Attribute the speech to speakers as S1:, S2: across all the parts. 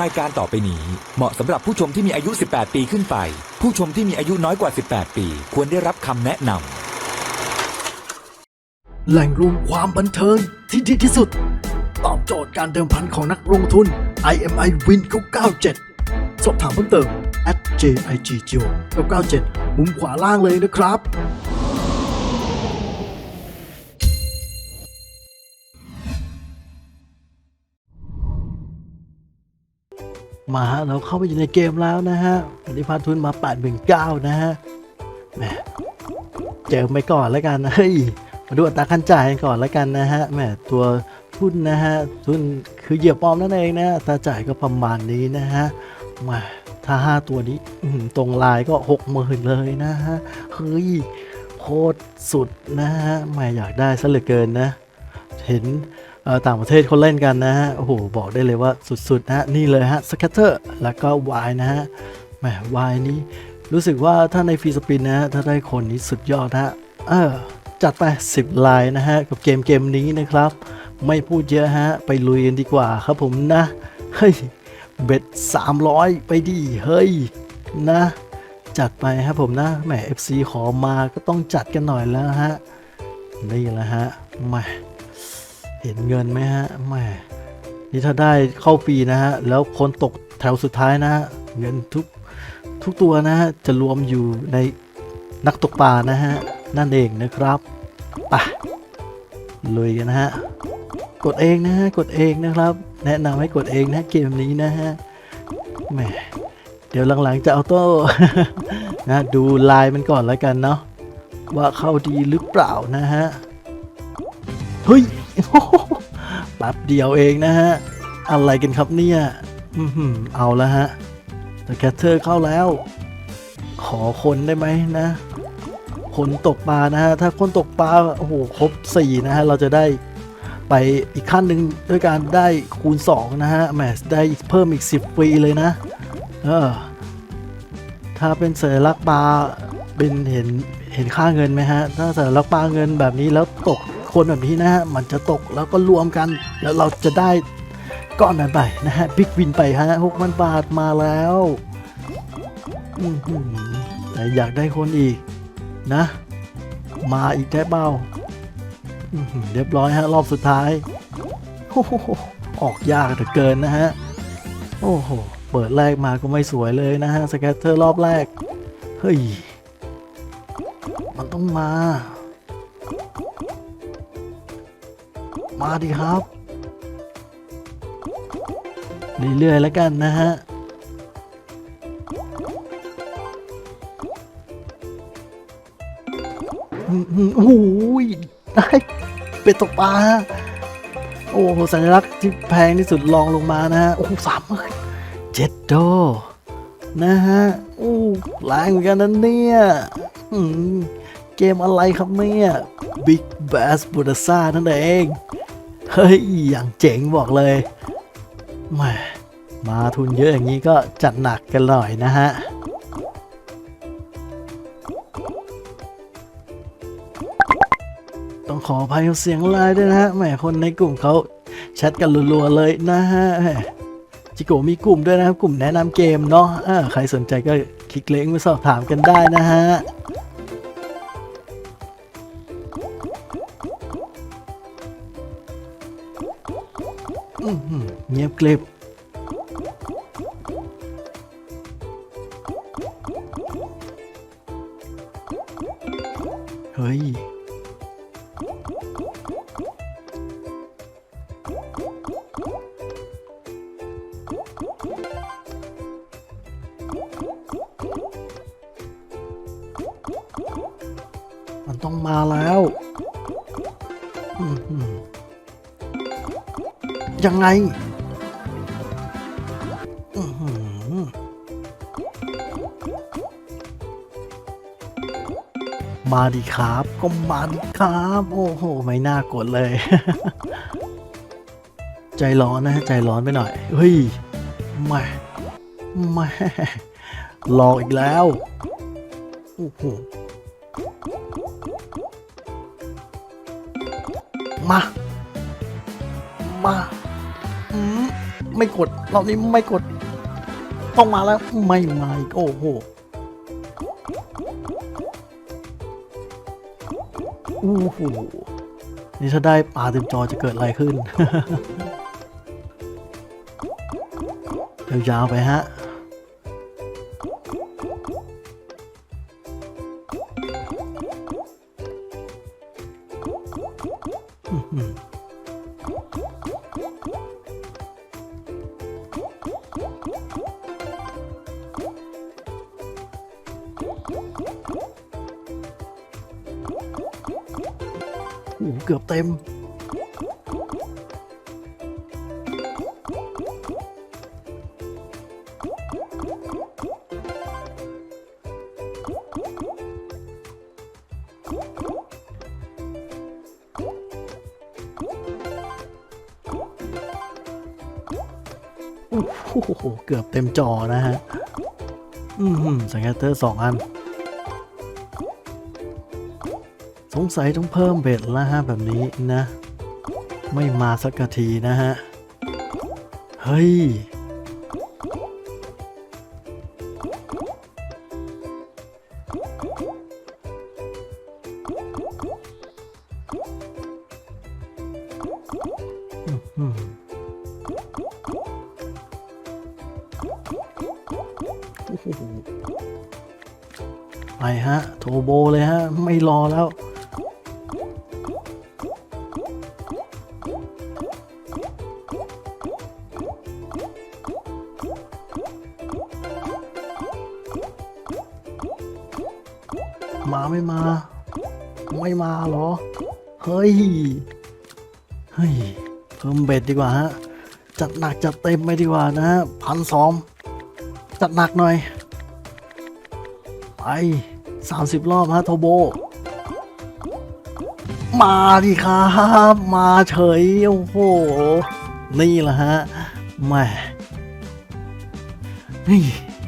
S1: รายการต่อไปนี้เหมาะสำหรับผู้ชมที่มีอายุ 18 ปีขึ้นไป ผู้ชมที่มีอายุน้อยกว่า 18 ปี ควรได้รับคำแนะนำ
S2: แหล่งรวมความบันเทิงที่ดีที่สุด ตอบโจทย์การเดิมพันของนักลงทุน IMI Win 997 สอบถามเพิ่มเติม at JIGGO 997 มุมขวาล่างเลยนะครับ มาฮะเราเข้าไปอยู่ในเกมแล้วนะฮะวันนี้พาทุนมา8 1 9นะฮะแหมเจอไปก่อนแล้วกันเฮ้ยมาดูอัตราการจ่ายกันก่อนแล้วกันนะฮะแหมตัวทุนนะฮะทุนคือเหยียบปอมนั่นเองนะตาจ่ายก็ประมาณนี้นะฮะมาถ้า 5 ตัวนี้ตรงลายก็6หมื่นเลยนะฮะเฮ้ยโคตรสุดนะฮะแหมอยากได้ซะเหลือเกินนะ เห็น ต่างประเทศเขาเล่นกันนะฮะ โอ้โห บอกได้เลยว่าสุดๆนะฮะ นี่เลยฮะสแคตเตอร์แล้วก็วายนะฮะแหมวายนี้รู้สึกว่าถ้าในฟรีสปินนะฮะ ถ้าได้คนนี้สุดยอดฮะ เออ จัดไป 10 ลายนะฮะ กับเกมเกมนี้นะครับ ไม่พูดเยอะฮะ ไปลุยกันดีกว่าครับผมนะ เฮ้ย เบ็ด 300 ไปดีเฮ้ย นะ จัดไปครับผมนะแหม FC ขอมาก็ต้องจัดกันหน่อยแล้วฮะนี่แหละฮะแหม เห็นเงินไหมฮะแหมนี่ถ้าได้เข้าฟรีนะฮะ แล้วคนตกแถวสุดท้ายนะฮะ เงินทุกทุกตัวนะฮะ จะรวมอยู่ในนักตกปลานะฮะ นั่นเองนะครับไปลุยกันนะฮะ กดเองนะฮะ กดเองนะครับ แนะนำให้กดเองนะเกมนี้นะฮะแหมเดี๋ยวหลังๆจะเอาโต้นะดูลายมันก่อนแล้วกันเนาะว่าเข้าดีหรือเปล่านะฮะ เฮ้ย แป๊บเดียวเองนะฮะ อะไรกันครับเนี่ยอื้อหือเอาแล้วฮะแต่แคทเทอร์เข้าแล้ว ขอคนได้ไหมนะ คนตกปลานะฮะ ถ้าคนตกปลาโอ้โหครบ4นะฮะ เราจะได้ไปอีกขั้นหนึ่งด้วยการได้คูณ 2 นะฮะแหมได้เพิ่มอีก 10ฟรีเลยนะ เออ ถ้าเป็นสัญลักษณ์ปลาเป็นเห็นเห็นค่าเงินไหมฮะ ถ้าสัญลักษณ์ปลาเงินแบบนี้แล้วตก คนแบบนี้นะฮะมันจะตกแล้วก็รวมกัน แล้วเราจะได้ก้อนนั้นไปนะฮะบิ๊กวินไปฮะหกพันบาทมาแล้วแต่อยากได้คนอีกนะ มาอีกได้เบ้าเรียบร้อยฮะรอบสุดท้ายโอ้ออกยากเหลือเกินนะฮะ โอ้โห เปิดแรกมาก็ไม่สวยเลยนะฮะ สแกตเตอร์รอบแรก เฮ้ย มันต้องมา มาดิครับ เรื่อยๆแล้วกันนะฮะโอ้โหได้เป็ดตกปลาโอ้โหสัญลักษณ์ที่แพงที่สุดลองลงมานะฮะ โอ้สามหมื่นเจ็ดโดนะฮะโอ้แรงเหมือนกันนะเนี่ยเกมอะไรครับเนี่ย Big Bass b u d a s a นั่นเอง เฮ้ย อย่างเจ๋งบอกเลยแหมมาทุนเยอะอย่างนี้ก็จัดหนักกันหน่อยนะฮะ ต้องขออภัยเสียงไลน์ด้วยนะฮะแหมคนในกลุ่มเขาแชทกันรัวๆเลยนะฮะจิโกมีกลุ่มด้วยนะครับ กลุ่มแนะนำเกมเนาะอ่าใครสนใจก็คลิกเลิงก์ไปสอบถามกันได้นะฮะ อเงียบเฮ้ย มันต้องมาแล้วยังไง มาดิครับ ก็มาดิครับ โอ้โห ไม่น่ากดเลย ใจร้อนนะ ใจร้อนไปหน่อย เฮ้ยม่แม่หลอกอีกแล้ว โอ้โห มา มาอืมไม่กดรอบนี้ไม่กด ต้องมาแล้ว ไม่มาอีกโอ้โห อ้โหนี่ถ้าได้ปลาเต็มจอจะเกิดอะไรขึ้น ยาวๆไปฮะ เกือบเต็ม โอ้โห เกือบเต็มจอนะฮะ อืมสแกตเตอร์สองอัน สงสัยต้องเพิ่มเบ็ดแล้วฮะแบบนี้นะ ไม่มาสักทีนะฮะ เฮ้ย ไปฮะ โทโบเลยฮะ ไม่รอแล้ว ไม่มา ไม่มาเหรอ เฮ้ย เฮ้ย เพิ่มเบ็ดดีกว่าฮะ จัดหนักจัดเต็มไปดีกว่านะฮะพันสองจัดหนักหน่อย ไป30รอบฮะโทโบ มาดิครับ มาเฉย โอ้โห นี่แหละฮะแหม่นี่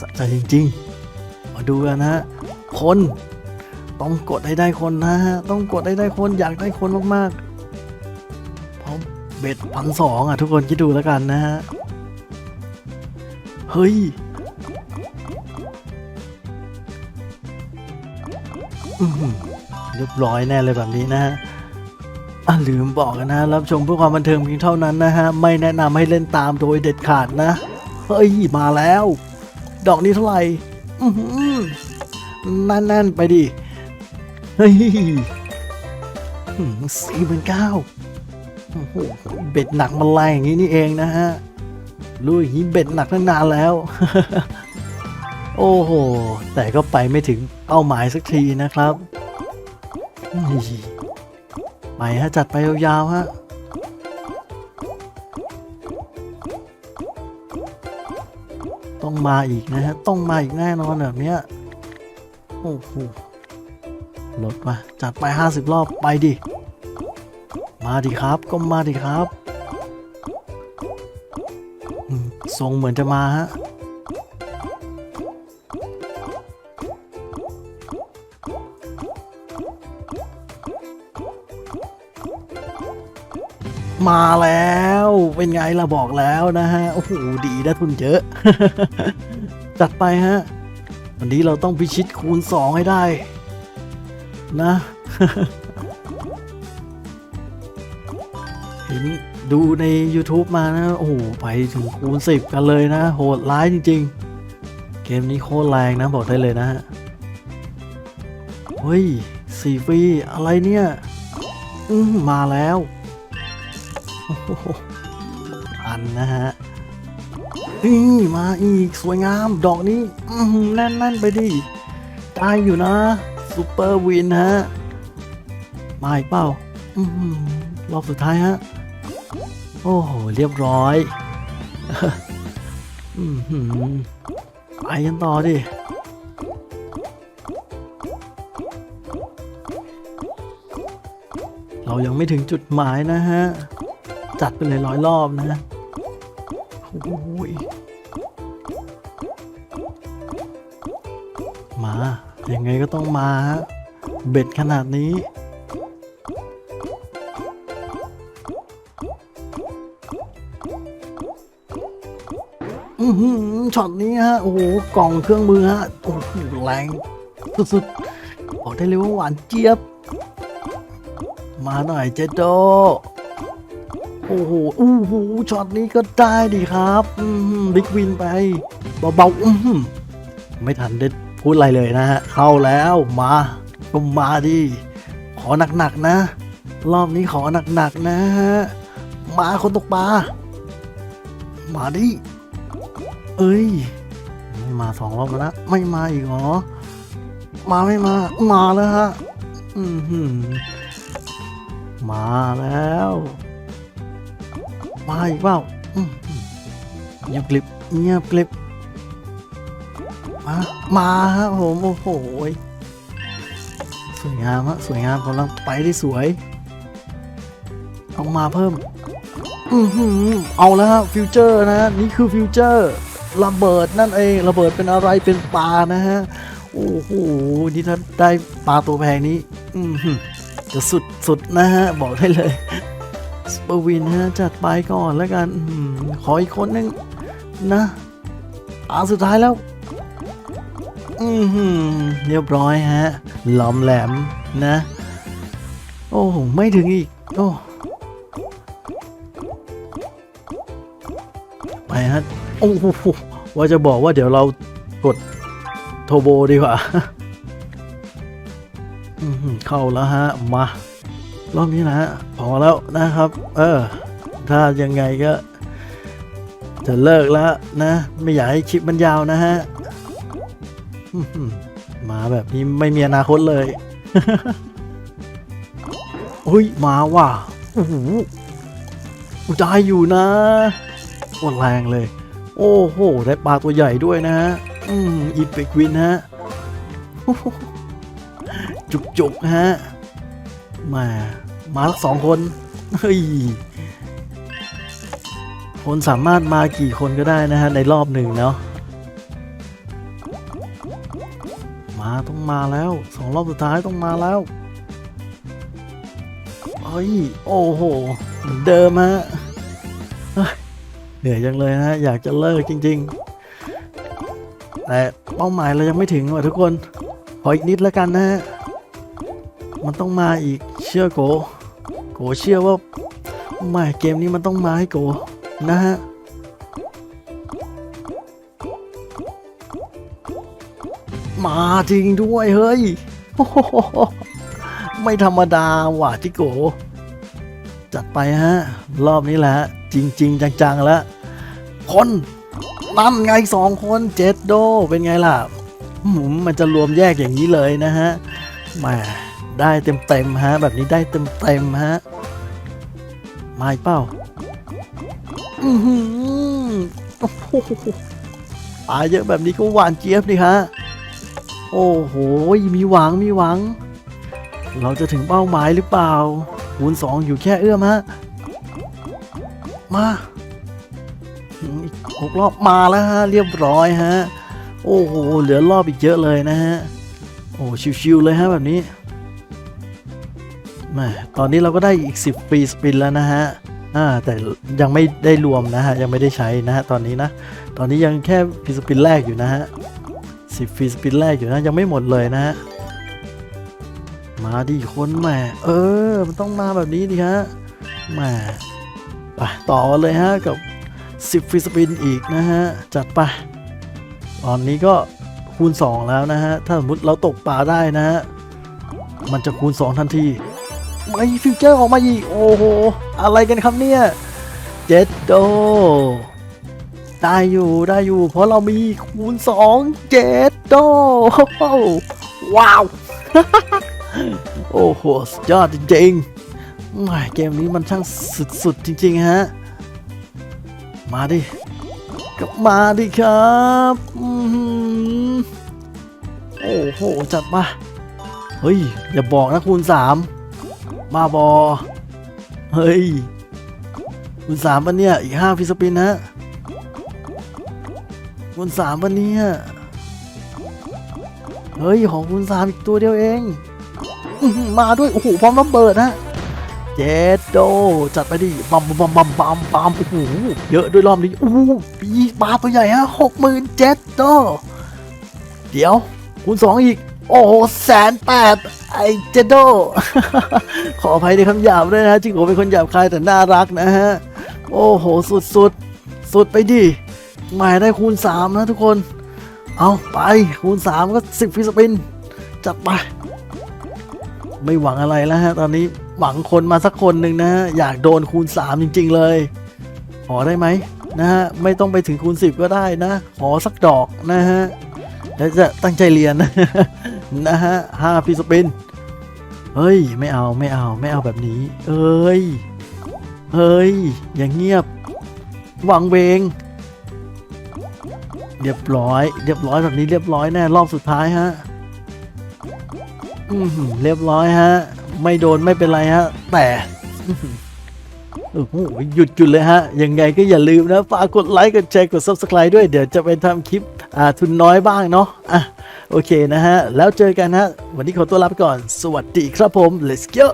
S2: สะใจจริงๆ มาดูกันนะฮะคน ต้องกดให้ได้คนนะฮะต้องกดให้ได้คนอยากได้คนมากๆเพราะเบ็ดพันสองอะทุกคนคิดดูแล้วกันนะฮะเฮ้ยเรียบร้อยแน่เลยแบบนี้นะฮะลืมบอกกันนะ รับชมเพื่อความบันเทิงเพียงเท่านั้นนะฮะ ไม่แนะนำให้เล่นตามโดยเด็ดขาดนะ เฮ้ย มาแล้ว ดอกนี้เท่าไหร่นั่นๆ ไปดิ เฮ้ยสี่หมื่นเก้าเบ็ดหนักมาแรงอย่างนี้นี่เองนะฮะรู้อย่างนี้เบ็ดหนักตั้งนานแล้ว โอ้โห แต่ก็ไปไม่ถึงเป้าหมายสักทีนะครับ ไปฮะจัดไปยาวๆฮะต้องมาอีกนะฮะ ต้องมาอีกแน่นอนแบบเนี้ย โอ้โห ลดมาจัดไป 50 รอบไปดิ มาดิครับก็มาดิครับทรงเหมือนจะมาฮะมาแล้วเป็นไงล่ะบอกแล้วนะฮะ โอ้โห ดีนะทุนเยอะ จัดไปฮะ วันนี้เราต้องพิชิตคูณ 2 ให้ได้ นะ เห็นดูใน YouTube มานะ โอ้โห ไปถึงคูณ10กันเลยนะ โหดร้ายจริง ๆ เกมนี้โคตรแรงนะ บอกได้เลยนะฮะ เฮ้ยสี่ฟรีอะไรเนี่ย อืมมาแล้ว อันนะฮะนี่มาอีก สวยงาม ดอกนี้ อืมแน่น ๆ ไปดิได้อยู่นะ ซูเปอร์วินฮะ มาอีกเปล่าอรอบสุดท้ายฮะ โอ้โห เรียบร้อยอืมหืมไปกันต่อดิ เรายังไม่ถึงจุดหมายนะฮะ จัดไปเลยร้อยรอบนะโอ้ยมา ยังไงก็ต้องมาฮะเบ็ดขนาดนี้ อือหือช็อตนี้ฮะ โอ้โห กล่องเครื่องมือฮะ โอ้โหแรงสุดๆ บอกได้เลยว่าหวานเจี๊ยบ มาหน่อยเจโดโอ้โหอู้หูช็อตนี้ก็ได้ดีครับ อืมบิ๊กวินไป เบาๆ อืมไม่ทันได้ พูดอะไรเลยนะฮะ เข้าแล้วมาก็มาดิขอหนักๆนะ รอบนี้ขอหนักๆนะฮะมาคนตกปลามาดิเอ้ยไม่มาสองรอบแล้วนะไม่มาอีกเหรอมาไม่มา มาแล้วฮะอือหือมาแล้ว มาอีกเปล่าเงียบกลิบเงียบกลิบ มา มาฮะผม โอ้โห สวยงามฮะสวยงามกำลังไปได้สวย เอามาเพิ่ม อือหือเอาแล้วฮะฟิวเจอร์นะ นี่คือฟิวเจอร์ระเบิดนั่นเอง ระเบิดเป็นอะไรเป็นปลานะฮะ โอ้โห นี่ถ้าได้ปลาตัวแพงนี้ อือหือจะสุดสุดนะฮะ บอกได้เลยสเปอร์วินฮะ จัดไปก่อนแล้วกัน ขออีกคนนึงนะตาสุดท้ายแล้ว อือหือเรียบร้อยฮะหลอมแหลมนะ โอ้ไม่ถึงอีก โอ้ไปฮะโอ้โหว่าจะบอกว่าเดี๋ยวเรากดโทโบดีกว่าอื้อหือเข้าแล้วฮะ มารอบนี้นะฮะพอแล้วนะครับ เออ ถ้ายังไงก็ จะเลิกแล้วนะ ไม่อยากให้คลิปมันยาวนะฮะ มาแบบนี้ไม่มีอนาคตเลยเฮ้ยมาว่ะโอ้โหได้อยู่นะโคตรแรงเลย โอ้โห ได้ปลาตัวใหญ่ด้วยนะฮะอืมอีเปกวินฮะจุกจุกฮะ มา มาสองคน เฮ้ย คนสามารถมากี่คนก็ได้นะฮะ ในรอบหนึ่งเนาะ มาต้องมาแล้วสองรอบสุดท้ายต้องมาแล้วเฮ้ยโอ้โหเหมือนเดิมฮะเหนื่อยจังเลยนะอยากจะเลิกจริง ๆ แต่เป้าหมายเรายังไม่ถึงว่ะทุกคนขออีกนิดแล้วกันนะฮะมันต้องมาอีกเชื่อโก โกเชื่อว่าไม่เกมนี้มันต้องมาให้โกนะฮะ มาจริงด้วยเฮ้ย ไม่ธรรมดาว่ะจิโก จัดไปฮะ รอบนี้แหละ จริง ๆ จังๆแล้ว คนนั่นไงสองคนเจ็ดโด เป็นไงล่ะหมมันจะรวมแยกอย่างนี้เลยนะฮะแหมได้เต็มๆฮะ แบบนี้ได้เต็มๆฮะมาเปล่าอือหือโอ้โหปลาเยอะแบบนี้ก็หวานเจี๊ยบดิฮะ โอ้โห มีหวัง มีหวัง เราจะถึงเป้าหมายหรือเปล่าคูณสองอยู่แค่เอื้อมฮะ มาอีกหกรอบมาแล้วฮะ เรียบร้อยฮะ โอ้โห เหลือรอบอีกเยอะเลยนะฮะ โอ้ชิวๆเลยฮะแบบนี้แหมตอนนี้เราก็ได้อีก 10ฟรีสปินแล้วนะฮะอ่าแต่ยังไม่ได้รวมนะฮะ ยังไม่ได้ใช้นะฮะ ตอนนี้นะ ตอนนี้ยังแค่ฟรีสปินแรกอยู่นะฮะ สิฟรีสปินแรกอยู่นะยังไม่หมดเลยนะฮะมาดิคนแหมเออ มันต้องมาแบบนี้ดิฮะแหมไปต่อกันเลยฮะกับ 10ฟรีสปินอีกนะฮะ จัดไปตอนนี้ก็คูณ 2 แล้วนะฮะ ถ้าสมมติเราตกปลาได้นะฮะ มันจะคูณ 2 ทันทีไม่ฟิวเจอร์ออกมาอีก โอ้โห อะไรกันครับเนี่ย เจ็ดโด ได้อยู่ได้อยู่ เพราะเรามีคูณ2เจ็ดโดว้าว โอ้โหสุดยอดจริงๆเกมนี้มันช่างสุดๆจริงๆฮะ มาดิกลับมาดิครับโอ้โห จัดมา เฮ้ย อย่าบอกนะคูณสามมาบอ เฮ้ยคูณสามปันเนี่ย อีกห้าฟิสปินนะ คูณสามปันนี่ยเฮ้ยของคูณสามอีกตัวเดียวเอง มาด้วยโอ้โหพร้อมระเบิดนะเจดโดจัดไปดิบัมบัมบัมบัมบัมโอ้โหเยอะด้วยรอบนี้โอ้โหปีปลาตัวใหญ่ฮะหกหมื่นเจ็ดโดเดี๋ยวคูณสองอีก โอ้โหแสนแปดไอเจดโด ขออภัยในคำหยาบด้วยนะจริงผมเป็นคนหยาบคายแต่น่ารักนะฮะ โอ้โหสุดสุดสุดไปดิ หมายได้คูณสามนะทุกคน เอาไปคูณสามก็สิบฟิสปิน จัดไป ไม่หวังอะไรแล้วฮะ ตอนนี้หวังคนมาสักคนหนึ่งนะฮะ อยากโดนคูณสามจริง ๆ เลยขอได้ไหมนะฮะ ไม่ต้องไปถึงคูณสิบก็ได้นะ ขอสักดอกนะฮะแล้วจะตั้งใจเรียนนะฮะห้าฟิสปินเฮ้ย ไม่เอาไม่เอาไม่เอาแบบนี้ เอ้ยเฮ้ย อย่างเงียบ หวางเวง เรียบร้อย เรียบร้อยแบบนี้เรียบร้อยแน่รอบสุดท้ายฮะอืเรียบร้อยฮะ ไม่โดนไม่เป็นไรฮะ แต่อื้อหือโอ้โหหยุดหยุดเลยฮะ ยังไงก็อย่าลืมนะฝากกดไลค์กดแชร์กด subscribe ด้วยเดี๋ยวจะไปทำคลิปอ่าทุนน้อยบ้างเนาะอะโอเคนะฮะ แล้วเจอกันฮะ วันนี้ขอตัวลาไปก่อน สวัสดีครับผม let's go